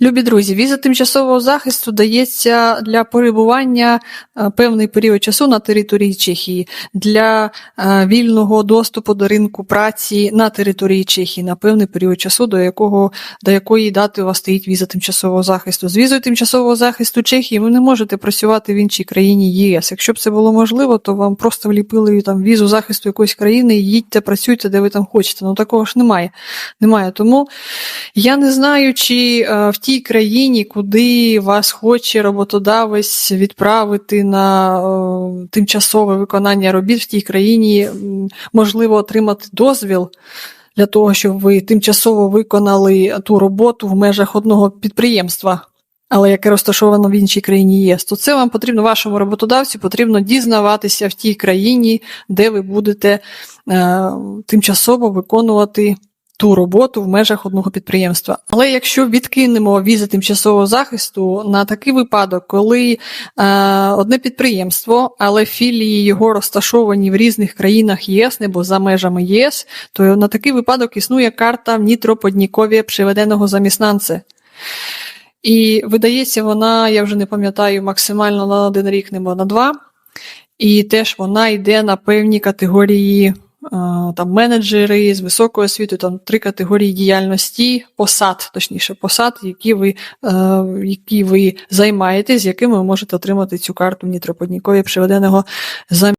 Любі друзі, віза тимчасового захисту дається для перебування е, певний період часу на території Чехії, для е, вільного доступу до ринку праці на території Чехії на певний період часу, до якого до якої дати у вас стоїть віза тимчасового захисту. З візою тимчасового захисту Чехії ви не можете працювати в іншій країні ЄС. Якщо б це було можливо, то вам просто вліпили там візу захисту якоїсь країни, і їдьте, працюйте, де ви там хочете. Ну такого ж немає. Немає. Тому я не знаю, чи е, в тій країні, куди вас хоче роботодавець відправити на е, тимчасове виконання робіт в тій країні, можливо отримати дозвіл для того, щоб ви тимчасово виконали ту роботу в межах одного підприємства. Але яке розташовано в іншій країні ЄС, то це вам потрібно, вашому роботодавцю потрібно дізнаватися в тій країні, де ви будете е, тимчасово виконувати ту роботу в межах одного підприємства. Але якщо відкинемо візи тимчасового захисту на такий випадок, коли е, одне підприємство, але філії його розташовані в різних країнах ЄС або за межами ЄС, то на такий випадок існує карта Нітроподнікові приведеного заміснанце. І видається вона, я вже не пам'ятаю, максимально на один рік, небо на два. І теж вона йде на певні категорії там менеджери з високою освітою, там три категорії діяльності, посад, точніше, посад, які ви, е, які ви займаєтесь, з якими ви можете отримати цю карту Нітроподнікові приведеного заміснанця.